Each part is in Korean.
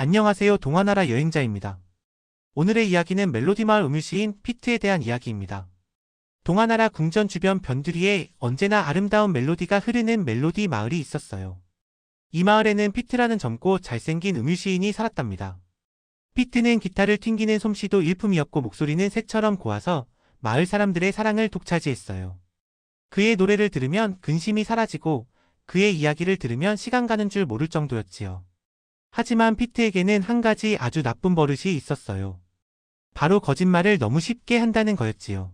안녕하세요 동화나라 여행자입니다. 오늘의 이야기는 멜로디 마을 우물시인 피트에 대한 이야기입니다. 동화나라 궁전 주변 변두리에 언제나 아름다운 멜로디가 흐르는 멜로디 마을이 있었어요. 이 마을에는 피트라는 젊고 잘생긴 음유시인이 살았답니다. 피트는 기타를 튕기는 솜씨도 일품이었고 목소리는 새처럼 고와서 마을 사람들의 사랑을 독차지했어요. 그의 노래를 들으면 근심이 사라지고 그의 이야기를 들으면 시간 가는 줄 모를 정도였지요. 하지만 피트에게는 한 가지 아주 나쁜 버릇이 있었어요. 바로 거짓말을 너무 쉽게 한다는 거였지요.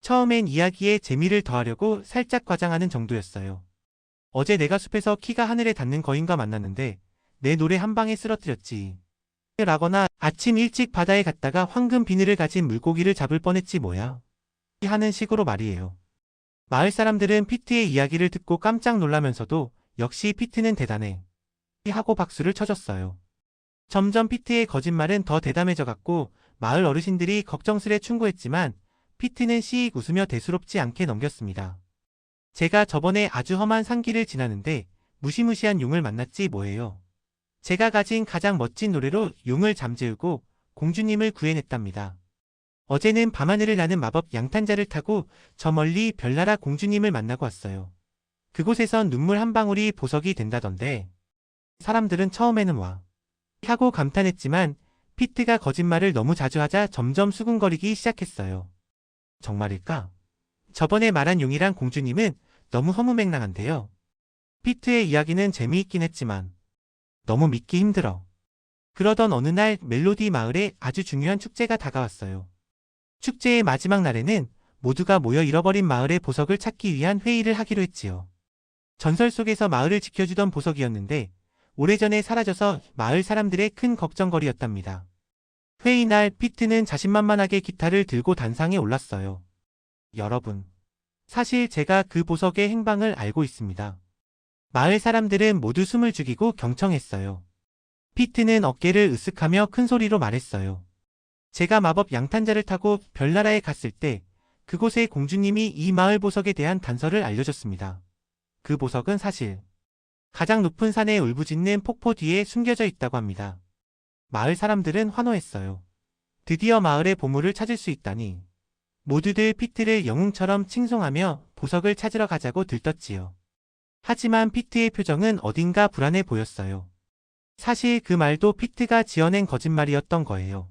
처음엔 이야기에 재미를 더하려고 살짝 과장하는 정도였어요. 어제 내가 숲에서 키가 하늘에 닿는 거인과 만났는데 내 노래 한 방에 쓰러뜨렸지. 라거나 아침 일찍 바다에 갔다가 황금 비늘을 가진 물고기를 잡을 뻔했지 뭐야. 하는 식으로 말이에요. 마을 사람들은 피트의 이야기를 듣고 깜짝 놀라면서도 역시 피트는 대단해. 하고 박수를 쳐줬어요. 점점 피트의 거짓말은 더 대담해져 갔고 마을 어르신들이 걱정스레 충고했지만 피트는 씩 웃으며 대수롭지 않게 넘겼습니다. 제가 저번에 아주 험한 산길을 지나는데 무시무시한 용을 만났지 뭐예요. 제가 가진 가장 멋진 노래로 용을 잠재우고 공주님을 구해냈답니다. 어제는 밤하늘을 나는 마법 양탄자를 타고 저 멀리 별나라 공주님을 만나고 왔어요. 그곳에선 눈물 한 방울이 보석이 된다던데 사람들은 처음에는 와 하고 감탄했지만 피트가 거짓말을 너무 자주 하자 점점 수군거리기 시작했어요. 정말일까? 저번에 말한 용이랑 공주님은 너무 허무맹랑한데요. 피트의 이야기는 재미있긴 했지만 너무 믿기 힘들어. 그러던 어느 날 멜로디 마을에 아주 중요한 축제가 다가왔어요. 축제의 마지막 날에는 모두가 모여 잃어버린 마을의 보석을 찾기 위한 회의를 하기로 했지요. 전설 속에서 마을을 지켜주던 보석이었는데 오래전에 사라져서 마을 사람들의 큰 걱정거리였답니다. 회의 날 피트는 자신만만하게 기타를 들고 단상에 올랐어요. 여러분, 사실 제가 그 보석의 행방을 알고 있습니다. 마을 사람들은 모두 숨을 죽이고 경청했어요. 피트는 어깨를 으쓱하며 큰 소리로 말했어요. 제가 마법 양탄자를 타고 별나라에 갔을 때 그곳의 공주님이 이 마을 보석에 대한 단서를 알려줬습니다. 그 보석은 사실 가장 높은 산에 울부짖는 폭포 뒤에 숨겨져 있다고 합니다. 마을 사람들은 환호했어요. 드디어 마을의 보물을 찾을 수 있다니. 모두들 피트를 영웅처럼 칭송하며 보석을 찾으러 가자고 들떴지요. 하지만 피트의 표정은 어딘가 불안해 보였어요. 사실 그 말도 피트가 지어낸 거짓말이었던 거예요.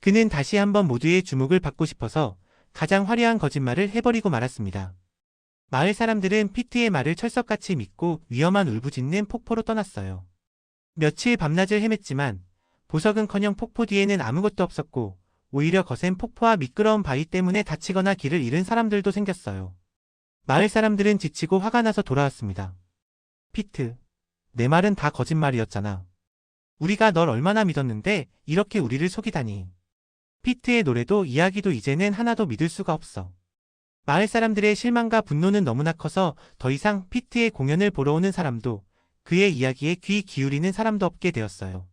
그는 다시 한번 모두의 주목을 받고 싶어서 가장 화려한 거짓말을 해버리고 말았습니다. 마을 사람들은 피트의 말을 철석같이 믿고 위험한 울부짖는 폭포로 떠났어요. 며칠 밤낮을 헤맸지만 보석은커녕 폭포 뒤에는 아무것도 없었고 오히려 거센 폭포와 미끄러운 바위 때문에 다치거나 길을 잃은 사람들도 생겼어요. 마을 사람들은 지치고 화가 나서 돌아왔습니다. 피트, 내 말은 다 거짓말이었잖아. 우리가 널 얼마나 믿었는데 이렇게 우리를 속이다니. 피트의 노래도 이야기도 이제는 하나도 믿을 수가 없어. 마을 사람들의 실망과 분노는 너무나 커서 더 이상 피트의 공연을 보러 오는 사람도 그의 이야기에 귀 기울이는 사람도 없게 되었어요.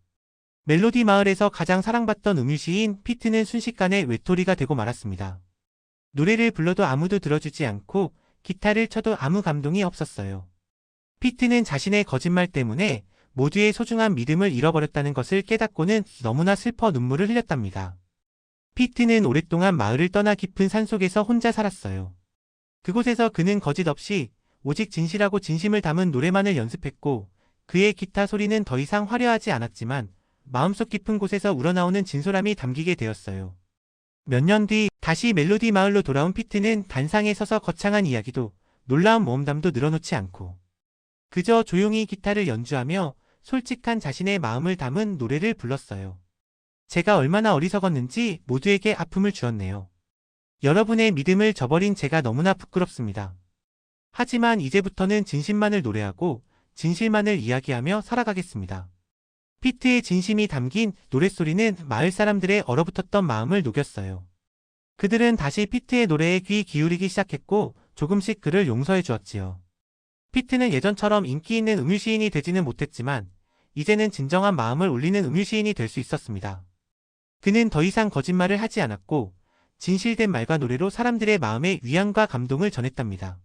멜로디 마을에서 가장 사랑받던 음유시인 피트는 순식간에 외톨이가 되고 말았습니다. 노래를 불러도 아무도 들어주지 않고 기타를 쳐도 아무 감동이 없었어요. 피트는 자신의 거짓말 때문에 모두의 소중한 믿음을 잃어버렸다는 것을 깨닫고는 너무나 슬퍼 눈물을 흘렸답니다. 피트는 오랫동안 마을을 떠나 깊은 산속에서 혼자 살았어요. 그곳에서 그는 거짓 없이 오직 진실하고 진심을 담은 노래만을 연습했고 그의 기타 소리는 더 이상 화려하지 않았지만 마음속 깊은 곳에서 우러나오는 진솔함이 담기게 되었어요. 몇 년 뒤 다시 멜로디 마을로 돌아온 피트는 단상에 서서 거창한 이야기도 놀라운 모험담도 늘어놓지 않고 그저 조용히 기타를 연주하며 솔직한 자신의 마음을 담은 노래를 불렀어요. 제가 얼마나 어리석었는지 모두에게 아픔을 주었네요. 여러분의 믿음을 저버린 제가 너무나 부끄럽습니다. 하지만 이제부터는 진심만을 노래하고 진실만을 이야기하며 살아가겠습니다. 피트의 진심이 담긴 노랫소리는 마을 사람들의 얼어붙었던 마음을 녹였어요. 그들은 다시 피트의 노래에 귀 기울이기 시작했고 조금씩 그를 용서해 주었지요. 피트는 예전처럼 인기 있는 음유시인이 되지는 못했지만 이제는 진정한 마음을 울리는 음유시인이 될 수 있었습니다. 그는 더 이상 거짓말을 하지 않았고 진실된 말과 노래로 사람들의 마음에 위안과 감동을 전했답니다.